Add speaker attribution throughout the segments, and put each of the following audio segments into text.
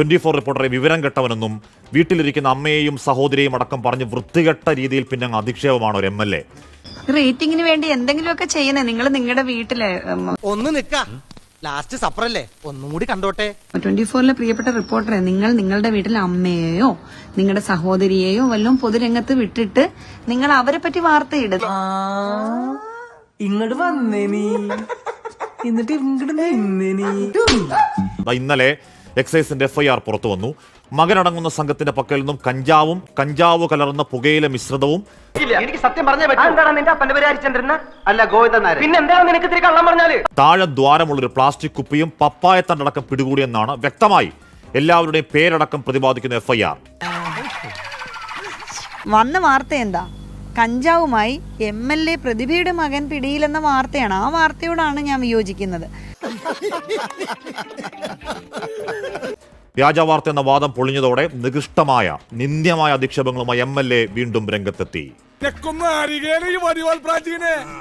Speaker 1: Twenty four റിപ്പോർട്ടറെ വിവരം കെട്ടവനെന്നും വീട്ടിലിരിക്കുന്ന അമ്മയെയും സഹോദരിയെയും അടക്കം പറഞ്ഞ് വൃത്തികെട്ട രീതിയിൽ പിന്നെ അധിക്ഷേപമാണ് ഒരു എം എൽ എ.
Speaker 2: റേറ്റിംഗിന് വേണ്ടി എന്തെങ്കിലുമൊക്കെ ചെയ്യണേ നിങ്ങൾ നിങ്ങളുടെ വീട്ടിലെ
Speaker 3: ഒന്ന് നിക്ക ലാസ്റ്റ് സപ്പറല്ലേ? ഒന്നുകൂടി കണ്ടോട്ടെ.
Speaker 2: ട്വന്റി ഫോറിലെ പ്രിയപ്പെട്ട റിപ്പോർട്ടറെ നിങ്ങൾ നിങ്ങളുടെ വീട്ടിലെ അമ്മയെയോ നിങ്ങളുടെ സഹോദരിയെയോ വല്ലതും പൊതുരംഗത്ത് വിട്ടിട്ട് നിങ്ങൾ അവരെ പറ്റി വാർത്തയിടുക
Speaker 4: ഇങ്ങോട്ട് വന്നേ നീ. എന്നിട്ട് ഇങ്ങോട്ട് നിന്നേ നീ.
Speaker 1: ദാ ഇന്നലെ എക്സൈസിന്റെ എഫ്ഐആർ പുറത്തു വന്നു. മകനടങ്ങുന്ന സംഘത്തിന്റെ പക്കൽ നിന്നും കഞ്ചാവും കഞ്ചാവ് കലർന്ന പുകയില മിശ്രിതവും
Speaker 5: എനിക്ക് സത്യം പറഞ്ഞേ അല്ല പിന്നെന്താണ് നിനക്ക് ഇത്തിരി കള്ളം പറഞ്ഞാൽ?
Speaker 1: താഴെ ദ്വാരമുള്ളൊരു പ്ലാസ്റ്റിക് കുപ്പിയും പപ്പായത്തണ്ടടക്കം പിടികൂടിയെന്നാണ് വ്യക്തമായി എല്ലാവരുടെയും പേരടക്കം പ്രതിപാദിക്കുന്ന എഫ്ഐആർ.
Speaker 2: വന്ന വാർത്ത എന്താ? കഞ്ചാവുമായി എം എൽ എ പ്രതിഭയുടെ മകൻ പിടിയിലെന്ന വാർത്തയാണ്. ആ വാർത്തയോടാണ് ഞാൻ വിയോജിക്കുന്നത്.
Speaker 1: വ്യാജ വാർത്ത എന്ന വാദം പൊളിഞ്ഞതോടെ നികൃഷ്ടമായ നിന്ദ്യമായ അധിക്ഷേപങ്ങളുമായി എം എൽ എ വീണ്ടും രംഗത്തെത്തി.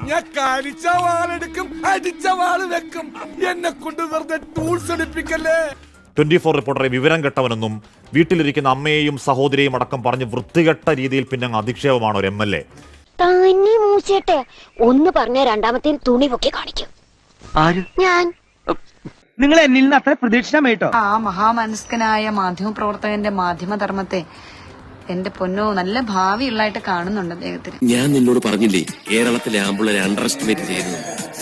Speaker 6: ഞാൻ കരിച്ച വാളെടുക്കും അടിച്ച വാൾ വെക്കും. എന്നെ കൊണ്ട് വെറുതെ ടൂൾസ് എടുപ്പിക്കല്ലേ?
Speaker 1: ട്വന്റി ഫോർ റിപ്പോർട്ടറെ വിവരം കെട്ടവനെന്നും വീട്ടിലിരിക്കുന്ന അമ്മയെയും സഹോദരിയെയും അടക്കം പറഞ്ഞ് വൃത്തികെട്ട രീതിയിൽ പിന്നെ അധിക്ഷേപമാണ് ഒരു എം എൽ എ
Speaker 7: തന്നെ മൂച്ചേട്ടെ ഒന്ന് പറഞ്ഞ രണ്ടാമത്തെ തുണി പൊക്കി കാണിക്കും.
Speaker 5: ആര്?
Speaker 7: ഞാൻ.
Speaker 5: നിങ്ങൾ എന്നിൽ നിന്ന് അത്ര പ്രതീക്ഷിച്ചാമേട്ടോ?
Speaker 2: ആ മഹാമനസ്കനായ മാധ്യമപ്രവർത്തകന്റെ മാധ്യമധർമ്മത്തെ എന്റെ പൊന്നോ നല്ല ഭാവിയുള്ളതായിട്ട് കാണുന്നുണ്ട് അദ്ദേഹത്തിന്.
Speaker 8: ഞാൻ നിന്നോട് പറഞ്ഞില്ലേ കേരളത്തിലെ ആമ്പിള്ളേരെ അണ്ടർ എസ്റ്റിമേറ്റ് ചെയ്തു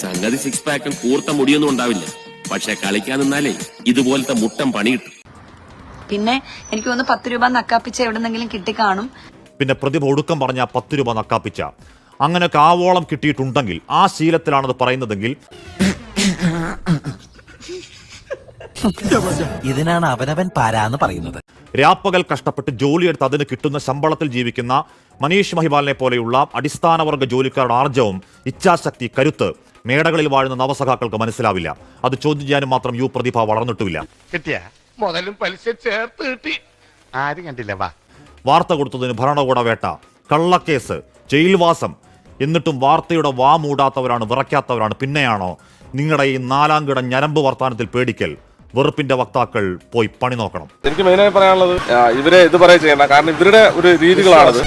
Speaker 8: സംഗതി സിക്സ് പാക്കും കൂർത്ത മുടിയൊന്നും ഉണ്ടാവില്ല. പക്ഷെ കളിക്കാൻ നിന്നാലേ ഇതുപോലത്തെ മുട്ടം പണി കിട്ടും.
Speaker 2: പിന്നെ എനിക്ക് തോന്നുന്നു പത്ത് രൂപ നക്കാപ്പിച്ച എവിടെന്നെങ്കിലും കിട്ടിക്കാണും.
Speaker 1: പിന്നെ പ്രതിഭ ഒടുക്കം പറഞ്ഞ പത്ത് രൂപ നക്കാപ്പിച്ച. അങ്ങനെ കാവോളം കിട്ടിയിട്ടുണ്ടെങ്കിൽ ആ ശീലത്തിലാണത് പറയുന്നതെങ്കിൽ
Speaker 9: ഇതിനാണ് അവനവൻ പാരാന്ന് പറയുന്നത്.
Speaker 1: രാപ്പകൽ കഷ്ടപ്പെട്ട് ജോലിയെടുത്ത് അതിന് കിട്ടുന്ന ശമ്പളത്തിൽ ജീവിക്കുന്ന മനീഷ് മഹിബാലിനെ പോലെയുള്ള അടിസ്ഥാനവർഗ ജോലിക്കാരുടെ ആർജവും ഇച്ഛാശക്തി കരുത്ത് മേടകളിൽ വാഴുന്ന നവസഖാക്കൾക്ക് മനസ്സിലാവില്ല. അത് ചോദ്യം ചെയ്യാനും മാത്രം യു പ്രതിഭ വളർന്നിട്ടുമില്ല.
Speaker 6: കിട്ടിയ? മുതലും പലിശ ചേർത്ത് കിട്ടി. ആരും കണ്ടില്ല വാ.
Speaker 1: വാർത്ത കൊടുത്തതിന് ഭരണകൂട വേട്ട കള്ളക്കേസ് ജയിൽവാസം. എന്നിട്ടും വാർത്തയുടെ വാ മൂടാത്തവരാണ് വിറയ്ക്കാത്തവരാണ് പിന്നെയാണോ നിങ്ങളുടെ ഈ നാലാം കിട ഞരമ്പ് വർത്താനത്തിൽ പേടിക്കൽ വെറുപ്പിന്റെ വക്താക്കൾ പോയി പണി നോക്കണം.
Speaker 6: എനിക്ക് മെയിനായി പറയാനുള്ളത് ഇവരെ ഇത് പറയാ ചെയ്യണ്ട. കാരണം ഇവരുടെ ഒരു രീതികളാണത്.